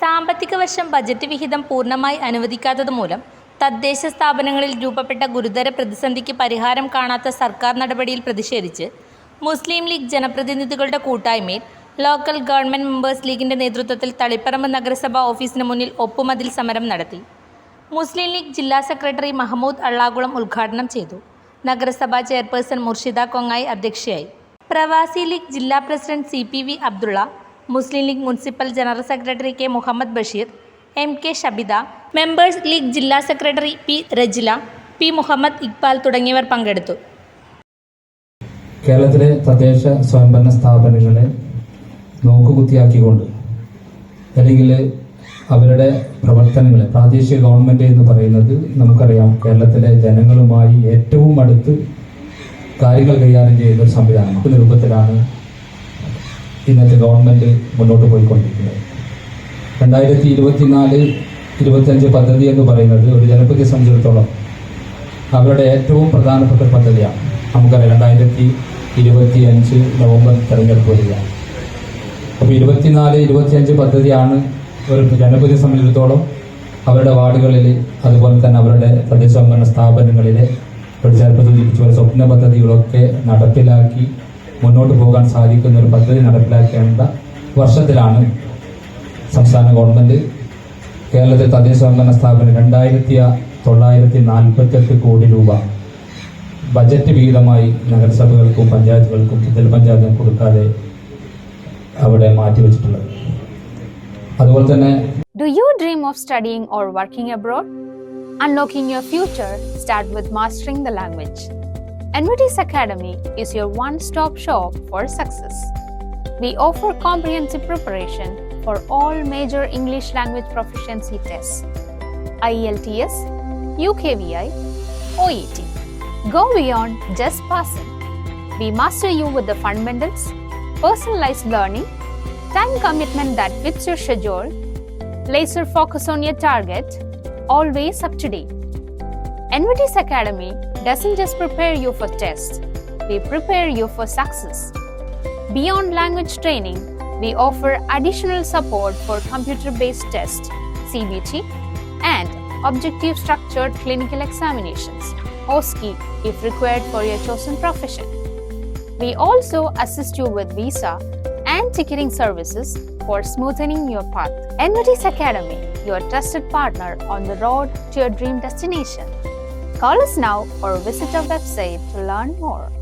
സാമ്പത്തിക വർഷം ബജറ്റ് വിഹിതം പൂർണമായി അനുവദിക്കാത്തതുമൂലം തദ്ദേശ സ്ഥാപനങ്ങളിൽ രൂപപ്പെട്ട ഗുരുതര പ്രതിസന്ധിക്ക് പരിഹാരം കാണാത്ത സർക്കാർ നടപടിയിൽ പ്രതിഷേധിച്ച് മുസ്ലിം ലീഗ് ജനപ്രതിനിധികളുടെ കൂട്ടായ്മയിൽ ലോക്കൽ ഗവൺമെന്റ് മെമ്പേഴ്സ് ലീഗിന്റെ നേതൃത്വത്തിൽ തളിപ്പറമ്പ് നഗരസഭാ ഓഫീസിന് മുന്നിൽ ഒപ്പുമതിൽ സമരം നടത്തി. മുസ്ലിം ലീഗ് ജില്ലാ സെക്രട്ടറി മഹമ്മൂദ് അള്ളാകുളം ഉദ്ഘാടനം ചെയ്തു. നഗരസഭാ ചെയർപേഴ്സൺ മുർഷിദ കൊങ്ങായി അധ്യക്ഷയായി. പ്രവാസി ലീഗ് ജില്ലാ president C P V Abdulla Muslim League municipal general secretary K Muhammad Basheer M K Shabitha members League ജില്ലാ secretary P Rajila P Muhammad Iqbal തുടങ്ങിയവർ പങ്കെടുത്തു. കേരളത്തിലെ തദ്ദേശ സ്വയംഭരണ സ്ഥാപനങ്ങളെ നോക്കുകുത്തിയാക്കിക്കൊണ്ട് അല്ലെങ്കിൽ അവരുടെ പ്രവർത്തനങ്ങളെ പ്രാദേശിക ഗവൺമെന്റ് എന്ന് പറയുന്നത് നമുക്കറിയാം കേരളത്തിലെ ജനങ്ങളുമായി ഏറ്റവും അടുത്ത് കാര്യങ്ങൾ കൈകാര്യം ചെയ്യുന്ന ഒരു സംവിധാനം. രൂപത്തിലാണ് ഇന്നത്തെ ഗവൺമെന്റ് മുന്നോട്ട് പോയിക്കൊണ്ടിരിക്കുന്നത്. രണ്ടായിരത്തി ഇരുപത്തിനാല് ഇരുപത്തിയഞ്ച് പദ്ധതി എന്ന് പറയുന്നത് ഒരു ജനപ്രതിയെ സംബന്ധിച്ചിടത്തോളം അവരുടെ ഏറ്റവും പ്രധാനപ്പെട്ട പദ്ധതിയാണ്. നമുക്കറിയാം രണ്ടായിരത്തി ഇരുപത്തി അഞ്ച് നവംബർ തെരഞ്ഞെടുപ്പ് വരികയാണ്. അപ്പോൾ ഇരുപത്തിനാല് ഇരുപത്തിയഞ്ച് പദ്ധതിയാണ് ഒരു ജനപ്രതിയെ സംബന്ധിച്ചിടത്തോളം അവരുടെ വാർഡുകളിൽ അതുപോലെ തന്നെ അവരുടെ തദ്ദേശ സ്വയംഭരണ സ്ഥാപനങ്ങളിലെ ഒരു ജനപ്രതിനിധിച്ച സ്വപ്ന പദ്ധതികളൊക്കെ നടപ്പിലാക്കി മുന്നോട്ട് പോകാൻ സാധിക്കുന്ന ഒരു പദ്ധതി നടപ്പിലാക്കേണ്ട വർഷത്തിലാണ് സംസ്ഥാന ഗവൺമെന്റ് കേരളത്തിൽ തദ്ദേശ സ്വയംഭരണ സ്ഥാപനം രണ്ടായിരത്തി തൊള്ളായിരത്തി നാൽപ്പത്തെട്ട് കോടി രൂപ ബജറ്റ് വിഹിതമായി നഗരസഭകൾക്കും പഞ്ചായത്തുകൾക്കും ജില്ലാ പഞ്ചായത്തിനും കൊടുക്കാതെ അവിടെ മാറ്റിവെച്ചിട്ടുള്ളത് അതുപോലെ തന്നെ Do you dream of studying or working abroad? Unlocking your future start with mastering the language. NVT's Academy is your one-stop shop for success. We offer comprehensive preparation for all major English language proficiency tests. IELTS, UKVI, OET. Go beyond just passing. We master you with the fundamentals, personalized learning, time commitment that fits your schedule, laser focus on your target, always up to date. NVT's Academy doesn't just prepare you for tests, we prepare you for success. Beyond language training, we offer additional support for computer based tests, CBT, and objective structured clinical examinations, OSCE, if required for your chosen profession. We also assist you with visa and ticketing services for smoothening your path. NVT's Academy, your trusted partner on the road to your dream destination. Call us now or visit our website to learn more.